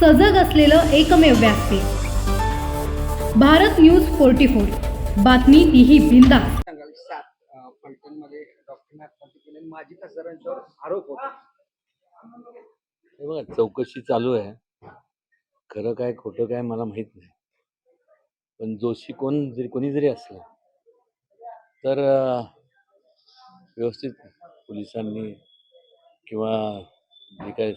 सजग असलेलं एकमेव व्यासपीठ भारत न्यूज फोर्टी फोर. बातमी तीही बिंदा फलटणमध्ये डॉक्टरने आत्महत्या केली माजी खासदारांच्यावर आरोप होता हे बघा चौकशी चालू आहे. खरं काय खोटं काय मला माहीत नाही. पण जोशी कोण जरी कोणी जरी असलं तर व्यवस्थित पोलिसांनी किंवा जे काय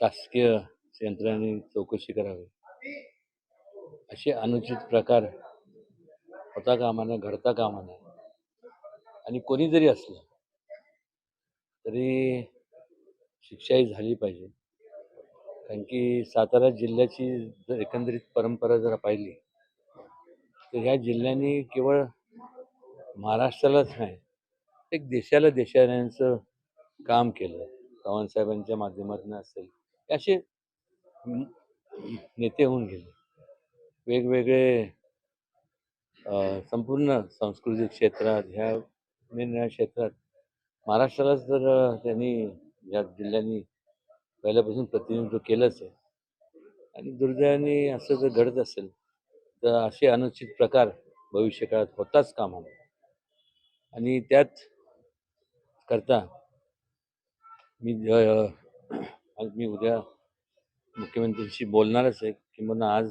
शासकीय यंत्रणांनी चौकशी करावी. असे अनुचित प्रकार होता कामा नये घडता कामा नये. आणि कोणी जरी असलं तरी शिक्षाही झाली पाहिजे. कारण की सातारा जिल्ह्याची जर एकंदरीत परंपरा जर पाहिली तर ह्या जिल्ह्याने केवळ महाराष्ट्रालाच नाही एक देशाला देशाऱ्यांचं काम केलं. चव्हाणसाहेबांच्या माध्यमातून असेल. हे असे नेते होऊन गेले. वेगवेगळे संपूर्ण सांस्कृतिक क्षेत्रात ह्या निरनिराळ्या क्षेत्रात महाराष्ट्रालाच जर त्यांनी या जिल्ह्यांनी पहिल्यापासून प्रतिनिधित्व केलंच आहे. आणि दुर्दैवाने असं जर घडत असेल तर असे अनुचित प्रकार भविष्यकाळात होताच कामा आणि त्यात करता मी आज मी उद्या मुख्यमंत्र्यांशी बोलणारच आहे किंवा आज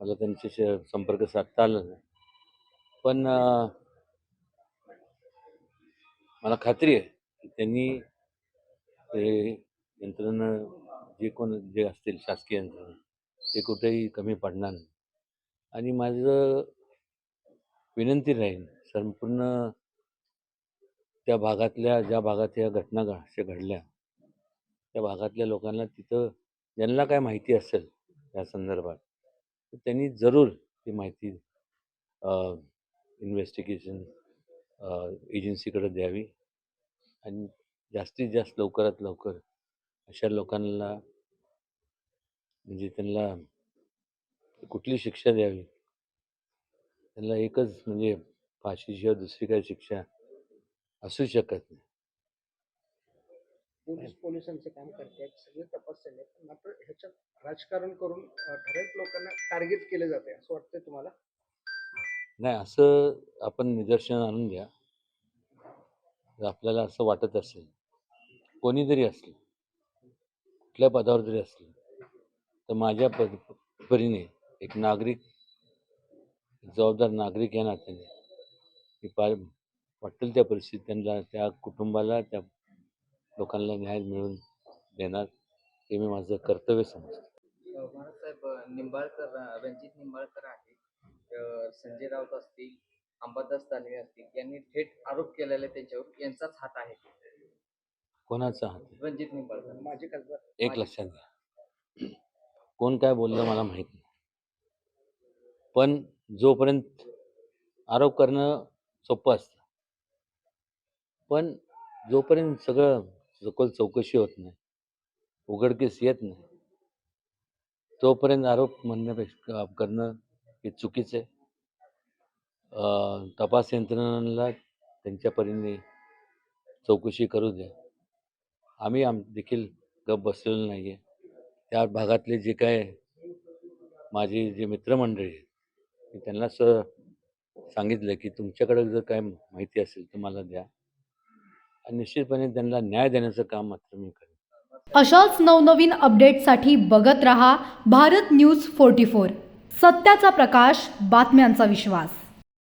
मला त्यांच्याशी संपर्क साधता आला नाही. पण मला खात्री आहे की त्यांनी ते यंत्रणा जे कोण जे असतील शासकीय यंत्रणा ते कुठेही कमी पडणार नाही. आणि माझं विनंती राहील संपूर्ण त्या भागातल्या ज्या भागात या घटना अशा घडल्या त्या भागातल्या लोकांना तिथं ज्यांना काय माहिती असेल या संदर्भात तर त्यांनी जरूर ती माहिती इन्व्हेस्टिगेशन एजन्सीकडे द्यावी आणि जास्तीत जास्त लवकरात लवकर अशा लोकांना म्हणजे त्यांना कुठली शिक्षा द्यावी? त्यांना एकच म्हणजे फाशीशिवाय दुसरी काही शिक्षा असू शकत नाही. पोलीस पोलिसांचं काम करतात सगळे तपास चालले पण मात्र ह्याच्यात राजकारण करून ठराविक लोकांना टार्गेट केले जाते असं वाटतंय तुम्हाला? नाही असं आपण निदर्शन आणून द्या जर आपल्याला असं वाटत असेल कोणी जरी असलं कुठल्या पदावर जरी असलं तर माझ्या पद परीने एक नागरिक जबाबदार नागरिक या नात्याने मी पा वाटेल त्या परिस्थितीत त्यांना त्या कुटुंबाला त्या लोकांना न्याय मिळवून देणार हे मी माझं कर्तव्य समजतो. महाराजसाहेब निंबाळकर रणजित निंबाळकर आहे संजय राऊत असतील अंबादास दानवे असतील यांनी थेट आरोप केलेला आहे त्यांच्यावर. यांचाच हात आहे. कोणाचा हात आहे? रणजित निंबाळकर. माजी खासदार एक लक्षात घ्या. कोण काय बोललं मला माहीत नाही. पण जोपर्यंत आरोप करणं सोपं असतं. पण जोपर्यंत सगळं सखोल चौकशी होत नाही. उघडकीस येत नाही. तोपर्यंत आरोप म्हणण्यापेक्षा करणं हे चुकीचं आहे. तपास यंत्रणांना त्यांच्या परीने चौकशी करू द्या. आम्ही आम देखील गप बसलेलो नाही आहे त्या भागातले जे काय माझी जे मित्रमंडळी आहेत मी त्यांना स सांगितलं की तुमच्याकडे जर काय माहिती असेल तर मला द्या. निश्चितपणे त्यांना न्याय देण्याचं काम मात्र मी करेन. अशाच नवनवीन अपडेटसाठी बघत रहा भारत न्यूज फोर्टी फोर. सत्याचा प्रकाश बातम्यांचा विश्वास.